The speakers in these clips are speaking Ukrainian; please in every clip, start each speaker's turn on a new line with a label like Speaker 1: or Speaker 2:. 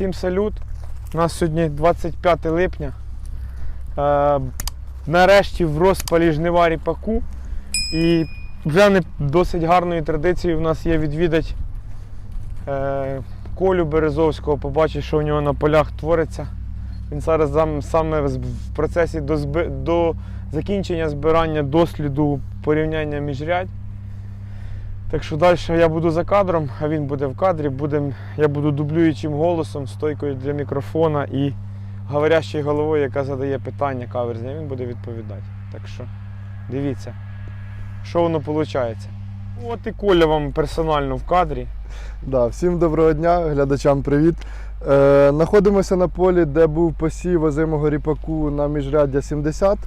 Speaker 1: Всім салют. У нас сьогодні 25 липня. Е, нарешті в розпалі жнива ріпаку. І вже не досить гарною традицією в нас є відвідати е, Колю Березовського, побачити, що у нього на полях твориться. Він зараз зам- саме в процесі до, до закінчення збирання досліду порівняння міжрядь. Так що далі я буду за кадром, а він буде в кадрі. Будем, я буду дублюючим голосом, стойкою для мікрофона і говорящою головою, яка задає питання каверзні, він буде відповідати. Так що дивіться, що воно виходить. От і Коля вам персонально в кадрі.
Speaker 2: Да, всім доброго дня, глядачам привіт. Е, знаходимося на полі, де був посів озимого ріпаку на міжряддя 70.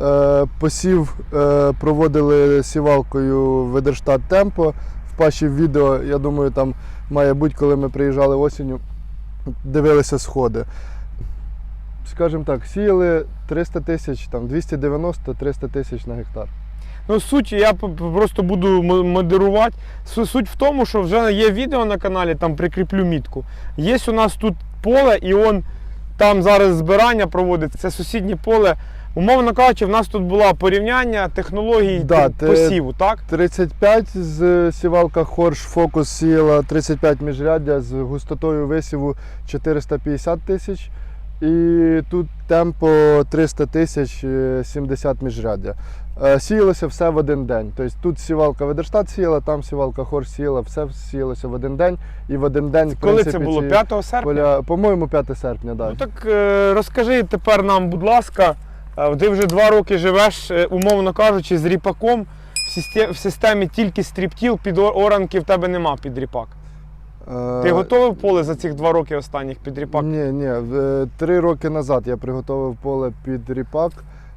Speaker 2: Е, посів е, проводили сівалкою Ведерштат Темпо. В паші відео, я думаю, там має бути, коли ми приїжджали осінню, дивилися сходи. Скажімо так, сіяли 300 тисяч, там 290-300 тисяч на гектар.
Speaker 1: Ну, суть, я просто буду модерувати. Суть в тому, що вже є відео на каналі, там прикріплю мітку. Є у нас тут поле, і он там зараз збирання проводиться. Це сусіднє поле. Умовно кажучи, в нас тут було порівняння технологій
Speaker 2: Да,
Speaker 1: посіву, так?
Speaker 2: 35 з сівалка Хорш Фокус сіяла 35 міжряддя з густотою висіву 450 тисяч. І тут темпо 300 тисяч е, 70 міжряддя. Е, Сіялося все в один день. Тобто тут сівалка Ведерштат сіяла, там сівалка Хорш сіяла, все сіялося в один день. І в один день, в
Speaker 1: Коли це було? 5 серпня?
Speaker 2: по-моєму, 5 серпня, так.
Speaker 1: Ну так е, розкажи тепер нам, будь ласка, е, ти вже два роки живеш, е, умовно кажучи, з ріпаком. В системі тільки стріптіл, під оранки в тебе нема під ріпак. Ти
Speaker 2: Е,
Speaker 1: готовив поле за цих два роки останніх під ріпак?
Speaker 2: Ні, ні. е, Три роки назад я приготував поле під ріпак,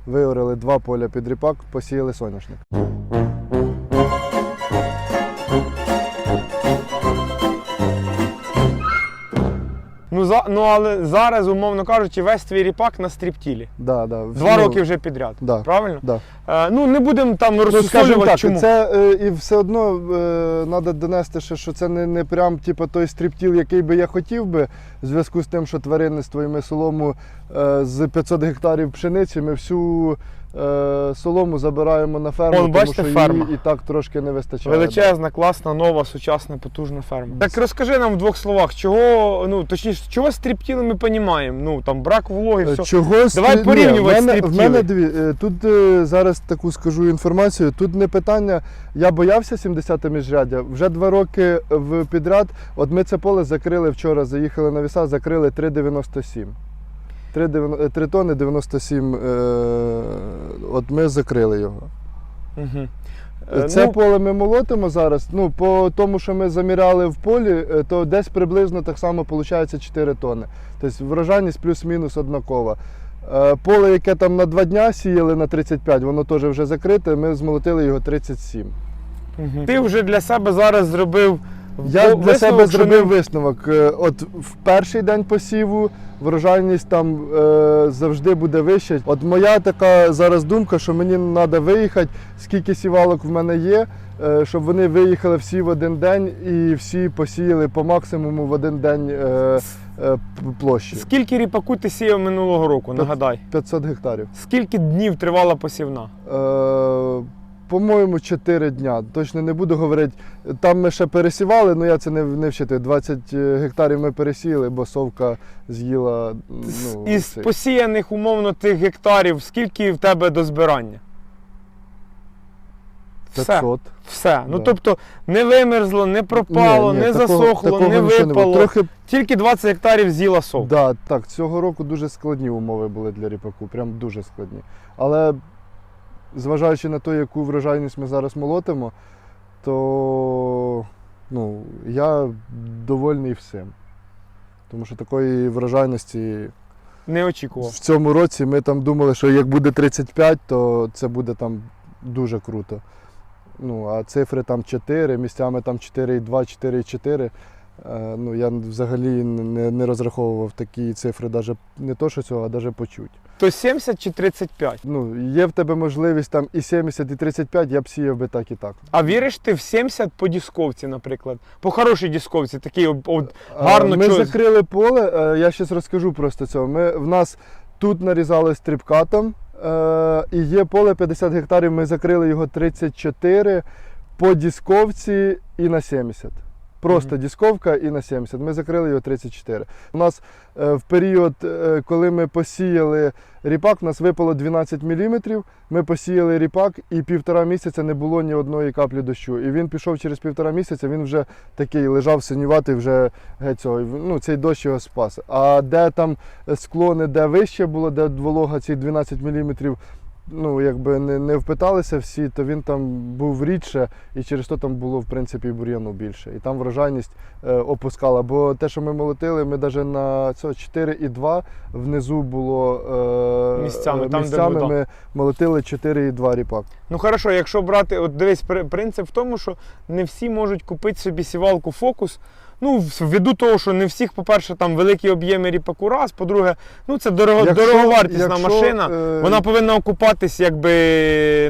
Speaker 2: виорили два поля під ріпак, посіяли соняшник.
Speaker 1: Ну, за, ну але зараз, умовно кажучи, весь твій ріпак на стріптілі.
Speaker 2: Да, да.
Speaker 1: Два
Speaker 2: Ну,
Speaker 1: роки вже підряд.
Speaker 2: да.
Speaker 1: Правильно?
Speaker 2: Да.
Speaker 1: Е, ну не будемо там
Speaker 2: Ну, скажімо
Speaker 1: розсолювати,
Speaker 2: так,
Speaker 1: чому.
Speaker 2: це е, і все одно треба донести, ще, що це не, не прям типу, той стріптіл, який би я хотів би, в зв'язку з тим, що тваринництво і ми солому е, з 500 гектарів пшениці, ми всю солому забираємо на ферму,
Speaker 1: Вон,
Speaker 2: тому
Speaker 1: бачите,
Speaker 2: що
Speaker 1: ферма.
Speaker 2: її і так трошки не вистачає.
Speaker 1: Величезна, класна, нова, сучасна, потужна ферма. Так розкажи нам в двох словах, чого, ну точніше, чого стріптіли ми розуміємо? Ну там брак вологи,
Speaker 2: Е,
Speaker 1: все.
Speaker 2: Чогось
Speaker 1: Давай
Speaker 2: ні,
Speaker 1: порівнювати
Speaker 2: в мене, в мене дві. е, Тут е, зараз таку скажу інформацію. Тут не питання. Я боявся 70 міжряддя. Вже два роки в підряд. От ми це поле закрили вчора. Заїхали на віса, закрили 3,97. 3, 3 тонни 97. Е, от ми закрили його.
Speaker 1: Угу.
Speaker 2: Це поле ми молотимо зараз. Ну, по тому, що ми заміряли в полі, е, то десь приблизно так само виходить 4 тонни. Тобто врожайність плюс-мінус однакова. Поле, яке там на 2 дня сіяли на 35, воно теж вже закрите, ми змолотили його 37.
Speaker 1: Угу. Ти вже для себе зараз зробив
Speaker 2: Я для себе
Speaker 1: висновок, що
Speaker 2: зробив
Speaker 1: не-
Speaker 2: висновок. Е, От в перший день посіву врожайність там е, завжди буде вища. От моя така зараз думка, що мені треба виїхати, скільки сівалок в мене є, е, щоб вони виїхали всі в один день і всі посіяли по максимуму в один день е, е, площі.
Speaker 1: Скільки ріпаку ти сіяв минулого року? Нагадай.
Speaker 2: 500 гектарів.
Speaker 1: Скільки днів тривала посівна?
Speaker 2: Е, по-моєму, 4 дня. Точно не буду говорити. Там ми ще пересівали, але я це не, не вчитую. 20 гектарів ми пересіяли, бо совка з'їла. Ну,
Speaker 1: Із
Speaker 2: цей.
Speaker 1: посіяних умовно тих гектарів, скільки в тебе до збирання? Все.
Speaker 2: 500.
Speaker 1: Все. Ну
Speaker 2: Да.
Speaker 1: тобто не вимерзло, не пропало,
Speaker 2: Ні, ні,
Speaker 1: не
Speaker 2: такого-
Speaker 1: засохло,
Speaker 2: такого
Speaker 1: не
Speaker 2: нічого було.
Speaker 1: випало.
Speaker 2: Трохи,
Speaker 1: Тільки 20 гектарів з'їла сов.
Speaker 2: да, так, цього року дуже складні умови були для ріпаку, прям дуже складні. Але зважаючи на те, яку врожайність ми зараз молотимо, то ну, я довольний всім. Тому що такої врожайності
Speaker 1: Не очікував.
Speaker 2: В цьому році ми там думали, що як буде 35, то це буде там дуже круто. Ну, а цифри там 4, місцями там 4,2, 4,4. Е, Ну, я взагалі не, не розраховував такі цифри, даже не то, що цього, а навіть почуть.
Speaker 1: То 70 чи 35?
Speaker 2: Ну, є в тебе можливість там і 70, і 35, я б сіяв би так і так.
Speaker 1: А віриш ти в 70 по дисковці, наприклад? По хорошій дисковці, такий от, от Гарно
Speaker 2: Е, Ми
Speaker 1: чого-
Speaker 2: закрили поле, е, я зараз розкажу просто цього. Ми, в нас тут нарізали стрибкатом, е, і є поле 50 гектарів, ми закрили його 34 по дисковці і на 70. Просто
Speaker 1: Мгм.
Speaker 2: дисковка і на 70. Ми закрили його 34. У нас е, в період, е, коли ми посіяли ріпак, у нас випало 12 мм. Ми посіяли ріпак і півтора місяця не було ні одної каплі дощу. І він пішов через півтора місяця, він вже такий лежав синюватий, вже геть цього. Ну, цей дощ його спас. А де там склони, де вище було, де волога ці 12 мм, ну, якби не, не впиталися всі, то він там був рідше, і через то там було в принципі бур'яну більше. І там врожайність е, опускала. Бо те, що ми молотили, ми навіть на цього 4,2 внизу було е,
Speaker 1: Місцями, там,
Speaker 2: місцями
Speaker 1: вода.
Speaker 2: ми молотили 4,2 ріпак.
Speaker 1: Ну хорошо, якщо брати, от дивись, при- принцип в тому, що не всі можуть купити собі сівалку фокус. Ну, в- ввиду того, що не всіх, по-перше, там великі об'єми ріпаку раз, по-друге, ну це дорого,
Speaker 2: Якщо-
Speaker 1: дороговартісна
Speaker 2: якщо,
Speaker 1: машина.
Speaker 2: е,
Speaker 1: Вона повинна окупатись, якби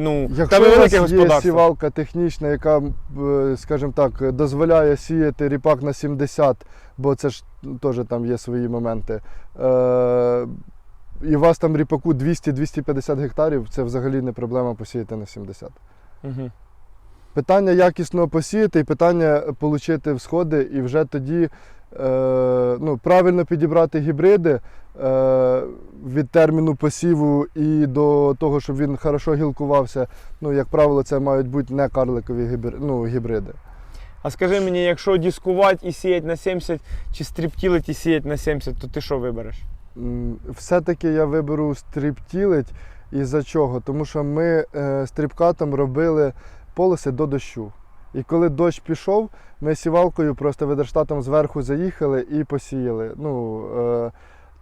Speaker 1: ну,
Speaker 2: Якщо вас
Speaker 1: велике
Speaker 2: є
Speaker 1: господарство.
Speaker 2: сівалка технічна, яка, е, скажімо так, дозволяє сіяти ріпак на 70, бо це ж теж там є свої моменти. Е, і у вас там ріпаку 200-250 гектарів, це взагалі не проблема посіяти на 70.
Speaker 1: Угу.
Speaker 2: Питання якісно посіяти і питання отримати всходи, і вже тоді е, ну, правильно підібрати гібриди е, від терміну посіву і до того, щоб він хорошо гілкувався. Ну, як правило, це мають бути не карликові ну, гібриди.
Speaker 1: А скажи мені, якщо дискувати і сіяти на 70, чи стріптілить і сіяти на 70, то ти що вибереш?
Speaker 2: Все-таки я виберу стріптілить. І за чого? Тому що ми е, стрібкатом робили полоси до дощу. І коли дощ пішов, ми сівалкою просто ведерштатом зверху заїхали і посіяли. Ну, е,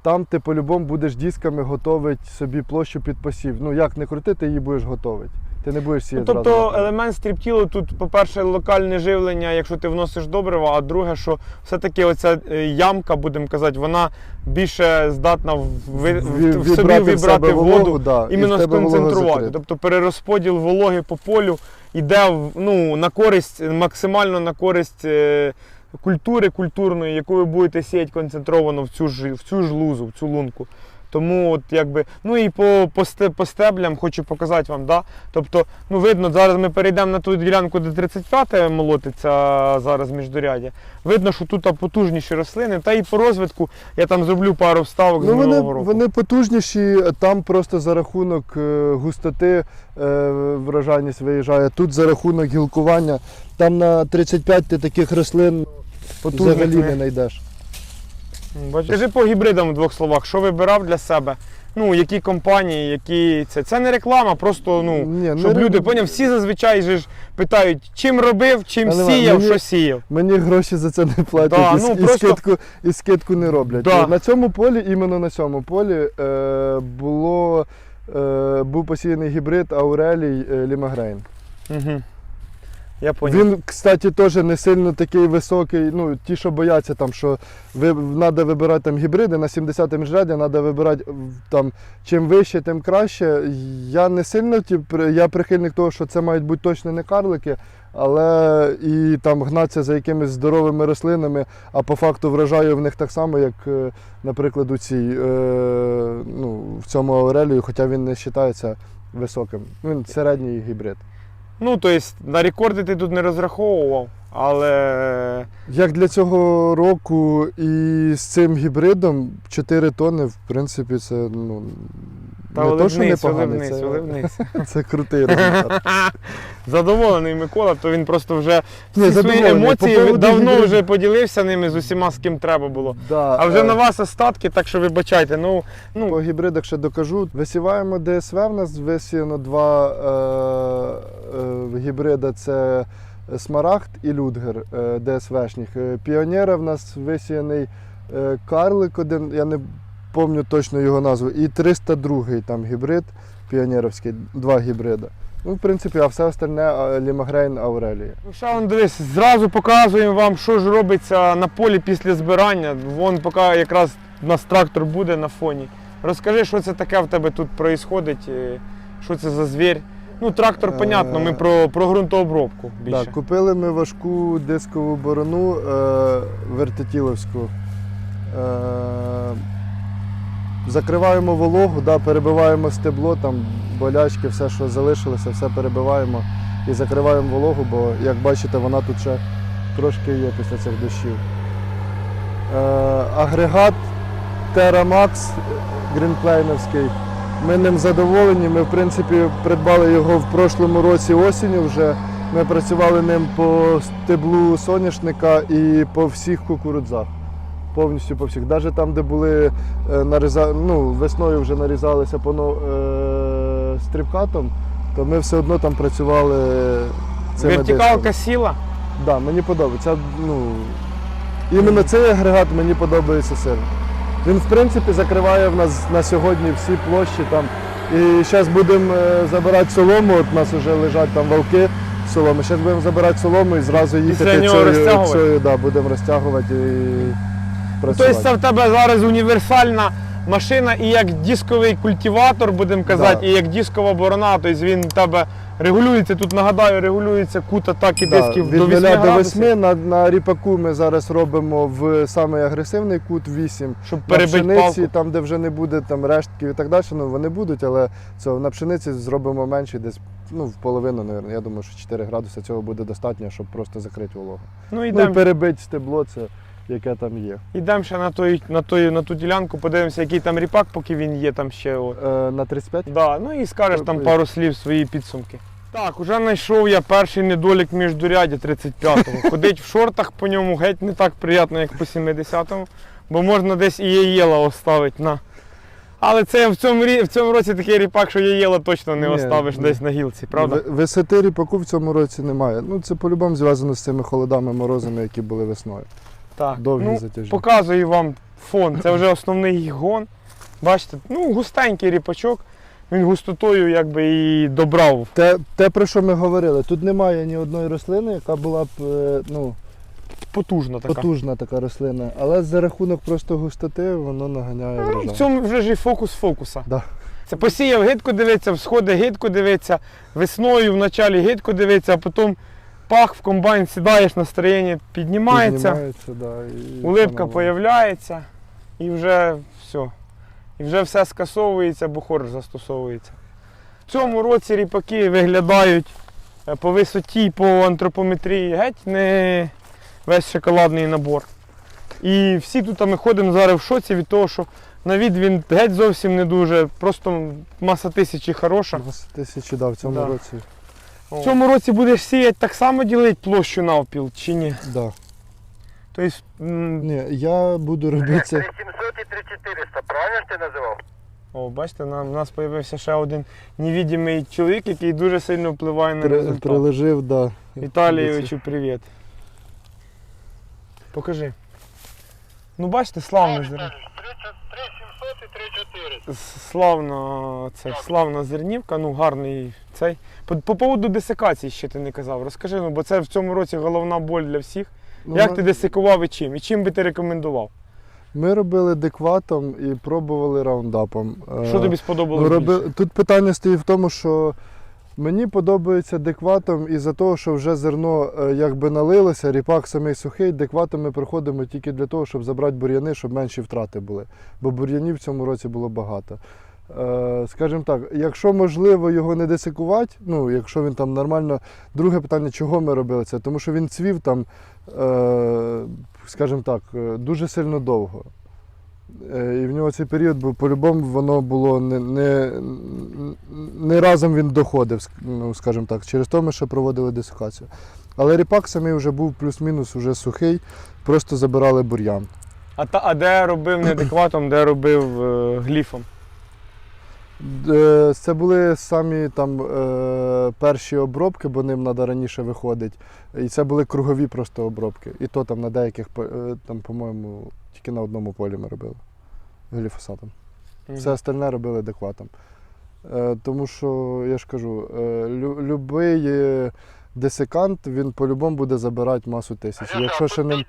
Speaker 2: там ти по-любому будеш дисками готувати собі площу під посів. Ну як не крути, ти її будеш готувати. Ти не будеш
Speaker 1: Ну,
Speaker 2: сіяти.
Speaker 1: тобто
Speaker 2: зразу
Speaker 1: елемент стріптілу тут, по-перше, локальне живлення, якщо ти вносиш добрива, а друге, що все-таки оця е, ямка, будемо казати, вона більше здатна в, ви- в, в собі
Speaker 2: вібрати в
Speaker 1: воду,
Speaker 2: вологу, да,
Speaker 1: іменно
Speaker 2: в волога
Speaker 1: сконцентрувати. Тобто перерозподіл вологи по полю йде ну, на користь, максимально на користь е, культури культурної, яку ви будете сіяти концентровано в цю ж, в цю ж лузу, в цю лунку. Тому от якби, ну і по, по, по стеблям хочу показати вам, да? Тобто, ну видно, зараз ми перейдемо на ту ділянку, де 35 молотиться зараз міждорядя. Видно, що тут потужніші рослини, та і по розвитку я там зроблю пару вставок з
Speaker 2: Ну, вони,
Speaker 1: року.
Speaker 2: вони потужніші, там просто за рахунок е, густоти е, врожайність виїжджає. Тут за рахунок гілкування. Там на 35 ти таких рослин
Speaker 1: Потужних
Speaker 2: взагалі
Speaker 1: не
Speaker 2: знайдеш.
Speaker 1: Скажи по гібридам в двох словах, що вибирав для себе? Ну, які компанії, які це. Це не реклама, просто ну,
Speaker 2: Ні,
Speaker 1: щоб
Speaker 2: не
Speaker 1: люди поняв, всі зазвичай же ж питають, чим робив, чим
Speaker 2: Але
Speaker 1: сіяв,
Speaker 2: мені-
Speaker 1: що сіяв.
Speaker 2: Мені гроші за це не платять
Speaker 1: Да,
Speaker 2: і, с-
Speaker 1: ну,
Speaker 2: і,
Speaker 1: просто-
Speaker 2: скидку, і скидку не роблять.
Speaker 1: Да.
Speaker 2: На цьому полі, іменно на цьому полі, е, було, е, був посіяний гібрид Аурелій е, Лімагрейн.
Speaker 1: Угу. Я поняв.
Speaker 2: Він, кстати, теж не сильно такий високий. Ну, ті, що бояться, там, що ви, треба вибирати там, гібриди на 70 міжряді, треба вибирати там, чим вище, тим краще. Я не сильно ті, я прихильник того, що це мають бути точно не карлики, але і там гнатися за якимись здоровими рослинами, а по факту врожаю в них так само, як, е, наприклад, у цій, е, ну, в цьому Аурелію, хоча він не вважається високим. Він середній гібрид.
Speaker 1: Ну, тобто, на рекорди ти тут не розраховував, але
Speaker 2: Як для цього року і з цим гібридом 4 тони, в принципі, це ну,
Speaker 1: та
Speaker 2: не то, що непогано,
Speaker 1: оливниць,
Speaker 2: це,
Speaker 1: оливниць.
Speaker 2: це крутий результат.
Speaker 1: Задоволений Микола, то він просто вже всі свої емоції
Speaker 2: поводу
Speaker 1: давно вже поділився ними з усіма, з ким треба було.
Speaker 2: Да,
Speaker 1: А вже
Speaker 2: е,
Speaker 1: на вас остатки, так що вибачайте. Ну, ну
Speaker 2: По гібридах ще докажу. Висіваємо ДСВ. В нас висіяно два е, е, гібрида: це Смарагд і Людгер е, ДСВшних. Е, Піонера в нас висіяний е, карлик один, я не пам'ятаю точно його назву, і 302 там гібрид піонеровський, два гібрида. Ну, в принципі, а все остальне Лімагрейн Аурелія.
Speaker 1: Ну, ще вон дивись, зразу показуємо вам, що ж робиться на полі після збирання. Вон поки якраз у нас трактор буде на фоні. Розкажи, що це таке в тебе тут відбувається, що це за звір. Ну, трактор,
Speaker 2: Е,
Speaker 1: понятно, ми про, про ґрунтообробку більше.
Speaker 2: Так, купили ми важку дискову борону е, вертитіловську. Е, закриваємо вологу, да, перебиваємо стебло, там болячки, все, що залишилося, все перебиваємо і закриваємо вологу, бо, як бачите, вона тут ще трошки є після цих дощів. Е, агрегат TerraMax грінплейновський. Ми ним задоволені. Ми, в принципі, придбали його в прошлому році осінню вже. Ми працювали ним по стеблу соняшника і по всіх кукурудзах. Повністю по всіх. Навіть там, де були е, наріза... ну, весною вже нарізалися по е... стрибкатом, то ми все одно там працювали цими
Speaker 1: Вертикалка сіла.
Speaker 2: Да, мені подобається. Ну, іменно цей агрегат мені подобається сильно. Він, в принципі, закриває в нас на сьогодні всі площі там. І зараз будемо е, забирати солому, от у нас вже лежать там валки соломи. Зараз будемо забирати солому і зразу їхати цією, цією, да, будемо розтягувати і
Speaker 1: Тобто це в тебе зараз універсальна машина і як дисковий культиватор, будемо казати,
Speaker 2: Да.
Speaker 1: і як дискова борона. Тобто він в тебе регулюється. Тут нагадаю, регулюється кут атаки
Speaker 2: Да,
Speaker 1: дисків
Speaker 2: від
Speaker 1: до 8
Speaker 2: 0 до
Speaker 1: градусів,
Speaker 2: 8 на, на ріпаку ми зараз робимо в самий агресивний кут 8.
Speaker 1: щоб
Speaker 2: На пшениці,
Speaker 1: палку.
Speaker 2: там, де вже не буде там рештків і так далі, ну вони будуть, але це, на пшениці зробимо менше, десь ну, в половину, мабуть. Я думаю, що 4 градуси цього буде достатньо, щоб просто закрити вологу.
Speaker 1: Ну
Speaker 2: Ну і перебити стебло, це яке там є.
Speaker 1: йдем ще на, той, на, той, на ту ділянку, подивимося, який там ріпак, поки він є там ще. От.
Speaker 2: Е, на 35?
Speaker 1: Да, ну і скажеш там
Speaker 2: Ой.
Speaker 1: пару слів свої підсумки. Так, уже знайшов я перший недолік міждурядя 35-го. Ходить в шортах по ньому геть не так приємно, як по 70-му, бо можна десь і яєла оставити на. Але це в цьому, рі- в цьому році такий ріпак, що яєла точно не
Speaker 2: Ні,
Speaker 1: оставиш
Speaker 2: ні.
Speaker 1: десь на гілці, правда?
Speaker 2: Ви- Висоти ріпаку в цьому році немає. Ну це по-любому зв'язано з цими холодами, морозами, які були весною.
Speaker 1: Так.
Speaker 2: Довгі
Speaker 1: ну,
Speaker 2: затяжні.
Speaker 1: Показую вам фон. Це вже основний гон. Бачите, ну густенький ріпачок. Він густотою якби і добрав.
Speaker 2: Те, те, про що ми говорили, тут немає ні одної рослини, яка була б е, ну,
Speaker 1: Потужна така.
Speaker 2: потужна така рослина, але за рахунок просто густоти воно наганяє
Speaker 1: Ну, в цьому вже ж і фокус фокуса.
Speaker 2: Да.
Speaker 1: Це посіяв гидко дивиться, всходи гидко дивиться, весною вначалі гидко дивиться, а потім пах в комбайн сідаєш, настроєння піднімається,
Speaker 2: Піднімається, да, і
Speaker 1: улипка
Speaker 2: панове.
Speaker 1: появляється і вже все. І вже все скасовується, бо хорж застосовується. В цьому році ріпаки виглядають е, по висоті, по антропометрії геть не весь шоколадний набор. І всі тут ми ходимо зараз в шоці від того, що на від він геть зовсім не дуже, просто маса тисячі хороша.
Speaker 2: 20 тисячі да, в цьому
Speaker 1: Да.
Speaker 2: році.
Speaker 1: В цьому році будеш сіяти так само ділити площу навпіл, чи ні?
Speaker 2: Да.
Speaker 1: Тобто, м,
Speaker 2: Ні, я буду робити це.
Speaker 3: 3700 і 3400, правильно ж ти називав?
Speaker 1: О, бачите, на, у нас з'явився ще один невідомий чоловік, який дуже сильно впливає на
Speaker 2: При,
Speaker 1: результат.
Speaker 2: приложив, да.
Speaker 1: Віталійовичу, привіт. Покажи. Ну бачите, славно зернівка.
Speaker 3: 3700 і 3400.
Speaker 1: Славно, це, славна зернівка, ну гарний цей. По, по поводу десикації ще ти не казав. Розкажи, ну, бо це в цьому році головна боль для всіх.
Speaker 2: Ну,
Speaker 1: Як
Speaker 2: ми-
Speaker 1: ти десикував і чим? І чим би ти рекомендував?
Speaker 2: Ми робили декватом і пробували раундапом.
Speaker 1: Що
Speaker 2: тобі
Speaker 1: тобі
Speaker 2: Ну, роби...
Speaker 1: більше?
Speaker 2: Тут питання стоїть в тому, що мені подобається декватом із-за того, що вже зерно е, якби налилося, ріпак самий сухий, декватом ми проходимо тільки для того, щоб забрати бур'яни, щоб менші втрати були. Бо бур'янів в цьому році було багато. Е, скажімо так, якщо можливо його не десикувати, ну якщо він там нормально. Друге питання, чого ми робили це? Тому що він цвів там, е, скажімо так, дуже сильно довго. Е, І в нього цей період був по-любому воно було не, не, не разом він доходив, ну, скажімо так. Через то ми ще проводили десикацію. Але ріпак самий вже був плюс-мінус уже сухий, просто забирали бур'ян.
Speaker 1: А, та, а де робив неадекватом, де робив е, гліфом?
Speaker 2: Е, Це були самі там е, перші обробки, бо ним треба раніше виходить. І це були кругові просто обробки. І то там на деяких, е, там, по-моєму, тільки на одному полі ми робили гліфосатом. Все остальне робили адекватом. Е, Тому що я ж кажу, е, лю- любий е, десикант він по-любому буде забирати масу тисяч. Якщо ще не-
Speaker 3: один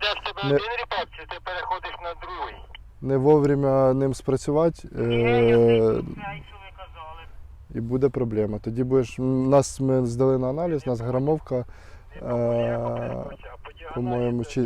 Speaker 3: ріпак, чи ти переходиш на другий?
Speaker 2: не вовремя ним спрацювати, е, і буде проблема. Тоді будеш. Нас ми здали на аналіз, нас грамовка. Е, по-моєму, чи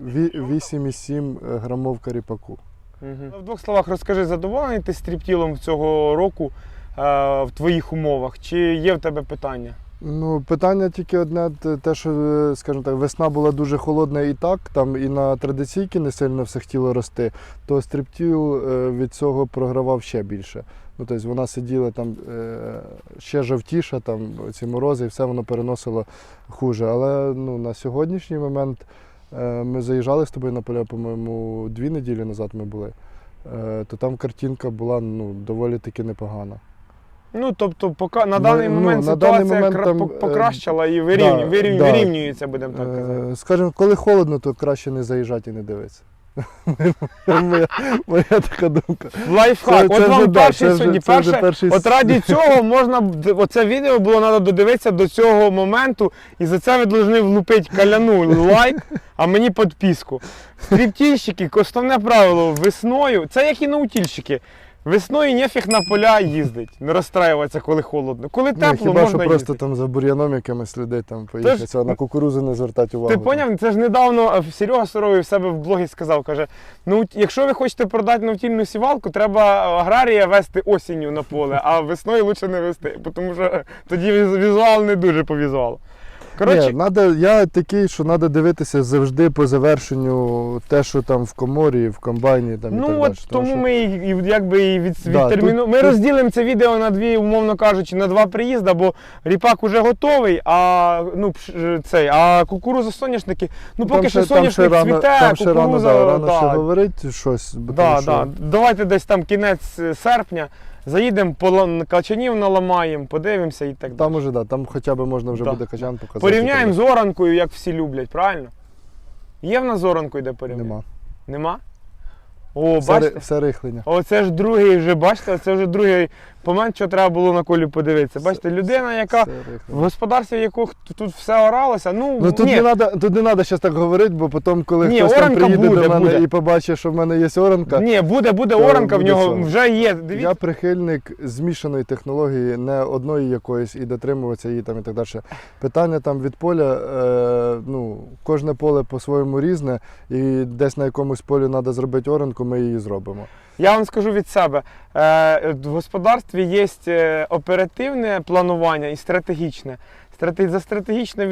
Speaker 2: ві- 8,7 грамов каріпаку.
Speaker 1: Угу. В двох словах розкажи, задоволений ти стріптілом цього року е, в твоїх умовах? Чи є в тебе питання?
Speaker 2: Ну, питання тільки одне, те- що, е, скажімо так, весна була дуже холодна і так, там і на традиційки не сильно все хотіло рости, то стріптіл е, від цього програвав ще більше. Ну, тобто вона сиділа там е, ще жовтіша, там ці морози, і все воно переносило хуже. Але ну, на сьогоднішній момент ми заїжджали з тобою на поля, по-моєму, дві неділі назад ми були. То там картинка була ну, доволі таки непогана.
Speaker 1: Ну, тобто, пока, на
Speaker 2: Ну,
Speaker 1: даний
Speaker 2: ну,
Speaker 1: момент
Speaker 2: на даний
Speaker 1: ситуація
Speaker 2: момент
Speaker 1: кра-
Speaker 2: там, е,
Speaker 1: покращила і вирівню,
Speaker 2: да,
Speaker 1: вирівню-
Speaker 2: да.
Speaker 1: вирівнюється, будемо так казати.
Speaker 2: Е, Скажімо, коли холодно, то краще не заїжджати і не дивитися. моя, моя така думка.
Speaker 1: Лайфхак,
Speaker 2: Це-
Speaker 1: от
Speaker 2: це
Speaker 1: вам
Speaker 2: вже,
Speaker 1: перший
Speaker 2: це
Speaker 1: сьогодні.
Speaker 2: це
Speaker 1: Перше,
Speaker 2: перший
Speaker 1: от раді цього можна оце відео було треба додивитися до цього моменту, і за це ви повинні влупити каляну лайк, а мені підписку. Стріптільщики, основне правило, весною, це як і наутільщики. Весною нефіг на поля їздить, не розстраюватися, коли холодно. Коли
Speaker 2: Ну, хіба
Speaker 1: можна
Speaker 2: що просто там за бур'яном якимось слідить, там поїхати, а на кукурузу не звертати увагу.
Speaker 1: Ти поняв? Це ж недавно е, Серега Суровий в себе в блогі сказав, каже: ну якщо ви хочете продати навтільну сівалку, треба аграрія вести осінню на поле, а весною краще не вести, тому що е, тоді візуал не дуже по візуалу. Коротше,
Speaker 2: Ні, надо, я такий, що треба дивитися завжди по завершенню те, що там в коморі, в комбайні. Там, і
Speaker 1: ну
Speaker 2: так
Speaker 1: от
Speaker 2: далі.
Speaker 1: тому
Speaker 2: що-
Speaker 1: ми і, і якби і від,
Speaker 2: Да,
Speaker 1: відтерміну...
Speaker 2: тут-
Speaker 1: Ми
Speaker 2: тут-
Speaker 1: розділимо це відео на дві, умовно кажучи, на два приїзди, бо ріпак уже готовий, а ну пш- цей, а кукуруза соняшники, ну поки що соняшник
Speaker 2: рано,
Speaker 1: цвіте,
Speaker 2: там ще рано,
Speaker 1: кукуруза,
Speaker 2: да, рано
Speaker 1: да,
Speaker 2: ще говорити щось. бо
Speaker 1: Да,
Speaker 2: що-
Speaker 1: да. Давайте десь там кінець е, серпня. Заїдемо, качанів наламаємо, подивимося і так далі.
Speaker 2: Там уже, да, там хоча б можна вже
Speaker 1: Да,
Speaker 2: буде качан показати.
Speaker 1: Порівняємо з оранкою, як всі люблять, правильно? Є в нас з оранкою, де порівняти?
Speaker 2: Нема.
Speaker 1: Нема? О,
Speaker 2: Все,
Speaker 1: бачите?
Speaker 2: все рихлення.
Speaker 1: Оце ж другий вже, бачите, це вже другий момент, що треба було на колі подивитися. Бачите, людина, яка
Speaker 2: Все
Speaker 1: в
Speaker 2: рихлення.
Speaker 1: господарстві, в якого тут все оралося, ну,
Speaker 2: Ну тут
Speaker 1: ні,
Speaker 2: не треба тут не треба зараз так говорити, бо потім, коли
Speaker 1: Ні,
Speaker 2: хтось там
Speaker 1: оранка
Speaker 2: приїде
Speaker 1: буде,
Speaker 2: до мене
Speaker 1: буде.
Speaker 2: і побачить, що в мене є оранка,
Speaker 1: ні, буде, буде оранка, в
Speaker 2: буде
Speaker 1: нього
Speaker 2: цього.
Speaker 1: вже є. Дивіться,
Speaker 2: я прихильник змішаної технології, не одної якоїсь і дотримуватися її там і так далі. Питання там від поля, е, ну, кожне поле по-своєму різне, і десь на якомусь полі треба зробити оранку, ми її зробимо.
Speaker 1: Я вам скажу від себе. Е, В господарстві є е, оперативне планування і стратегічне. Страте- За стратегічне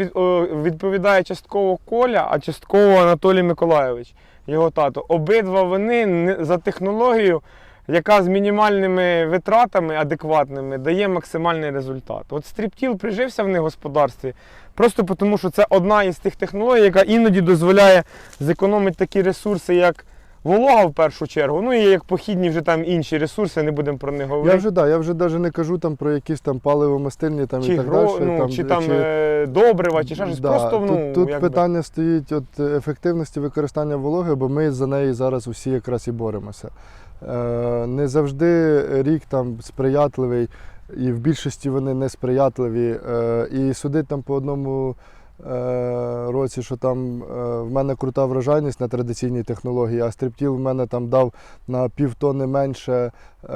Speaker 1: відповідає частково Коля, а частково Анатолій Миколайович, його тато. Обидва вони за технологію, яка з мінімальними витратами адекватними дає максимальний результат. От стріптіл прижився в них господарстві просто тому, що це одна із тих технологій, яка іноді дозволяє зекономити такі ресурси, як волога в першу чергу. Ну і як похідні вже там інші ресурси, не будемо про них говорити.
Speaker 2: Я вже да, я вже навіть не кажу там про якісь там паливомастильні там
Speaker 1: чи,
Speaker 2: і так
Speaker 1: гро,
Speaker 2: далі.
Speaker 1: ну, чи там е, добрива, чи ще щось.
Speaker 2: Да,
Speaker 1: Просто ну,
Speaker 2: тут, тут
Speaker 1: якби.
Speaker 2: питання стоїть от ефективності використання вологи, бо ми за неї зараз усі якраз і боремося. Е, не завжди рік там сприятливий, і в більшості вони несприятливі. Е, і судить там по одному е, році, що там е, в мене крута врожайність на традиційній технології, а стріптіл в мене там дав на півтони менше. Е,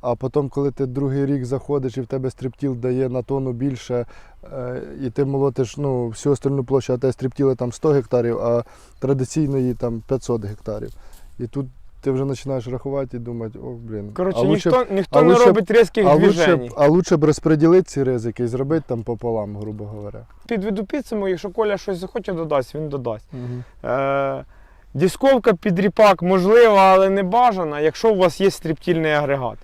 Speaker 2: а потім, коли ти другий рік заходиш і в тебе стріптіл дає на тонну більше, е, і ти молотиш ну, всю остальну площу, а те стріптіли там 100 гектарів, а традиційної там 500 гектарів. І тут ти вже починаєш рахувати і думати, о, блін.
Speaker 1: Коротше,
Speaker 2: а лучше,
Speaker 1: ніхто, ніхто
Speaker 2: а
Speaker 1: не
Speaker 2: лучше
Speaker 1: робить різких
Speaker 2: а, лучше,
Speaker 1: движень.
Speaker 2: а лучше б розподілити ці ризики і зробити там пополам, грубо говоря.
Speaker 1: Підведу підсумок, якщо Коля щось захоче додасть, він додасть. Е, Дісковка під ріпак можлива, але не бажана, якщо у вас є стріптільний агрегат.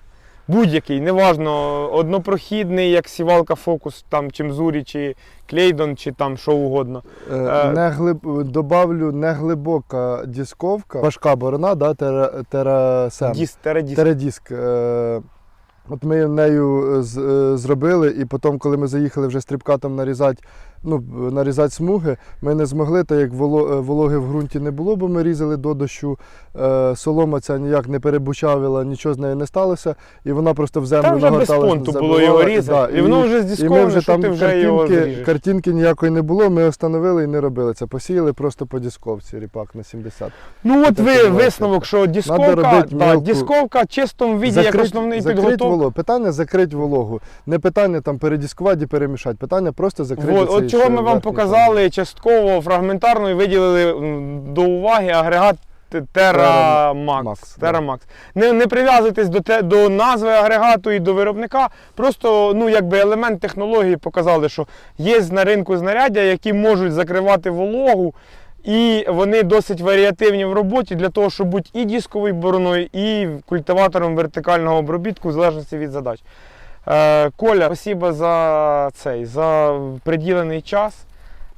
Speaker 1: Будь-який, неважно, однопрохідний, як сівалка фокус, там, чи Мзурі, чи Клейдон, чи там що угодно.
Speaker 2: Е,
Speaker 1: Е,
Speaker 2: не глиб... Добавлю неглибока дисковка, важка борона, да, тера, терасем.
Speaker 1: Діс, тередіс.
Speaker 2: Тередіск. Е, От ми нею з- е, зробили, і потім, коли ми заїхали вже стрибкатом нарізати ну, нарізати смуги. Ми не змогли, так як е, вологи в ґрунті не було, бо ми різали до дощу. Е, Солома ця ніяк не перебучавила, нічого з нею не сталося. І вона просто в землю
Speaker 1: Там вже без понту було його різати.
Speaker 2: да,
Speaker 1: і воно вже
Speaker 2: і ми вже
Speaker 1: що
Speaker 2: там
Speaker 1: ти вже його
Speaker 2: картинки,
Speaker 1: зріжеш.
Speaker 2: картинки ніякої не було, ми встановили і не робили це. Посіяли просто по дісковці ріпак на 70.
Speaker 1: Ну от ви висновок, що дісковка,
Speaker 2: мілку.
Speaker 1: дісковка в чистому віді як основний
Speaker 2: закрить
Speaker 1: підготовка.
Speaker 2: Питання закрити вологу. Не питання там передіскувати і перемішати. Питання просто закрити.
Speaker 1: От чого ми вам показали частково фрагментарно і виділили до уваги агрегат Т- Terra Max.
Speaker 2: Max,
Speaker 1: Terra Max. Не, не прив'язуйтесь до, те, до назви агрегату і до виробника. Просто ну, якби елемент технології показали, що є на ринку знаряддя, які можуть закривати вологу. І вони досить варіативні в роботі для того, щоб бути і дисковою бороною, і культиватором вертикального обробітку, в залежності від задач. Е, Коля, спасибо за цей, за приділений час.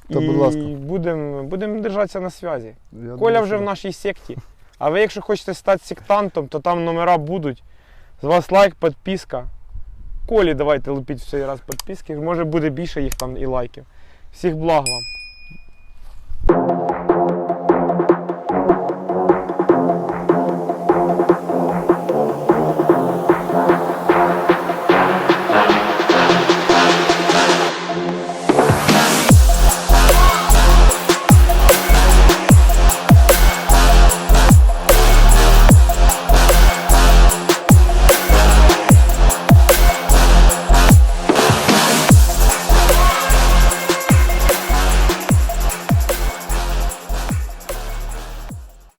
Speaker 2: Та, будь ласка.
Speaker 1: будемо будем держатися на зв'язі. Коля
Speaker 2: думаю,
Speaker 1: вже
Speaker 2: що
Speaker 1: в нашій секті. А ви, якщо хочете стати сектантом, то там номера будуть. З вас лайк, підписка. Колі давайте лупіть в цей раз підписки. Може буде більше їх там і лайків. Всіх благ вам.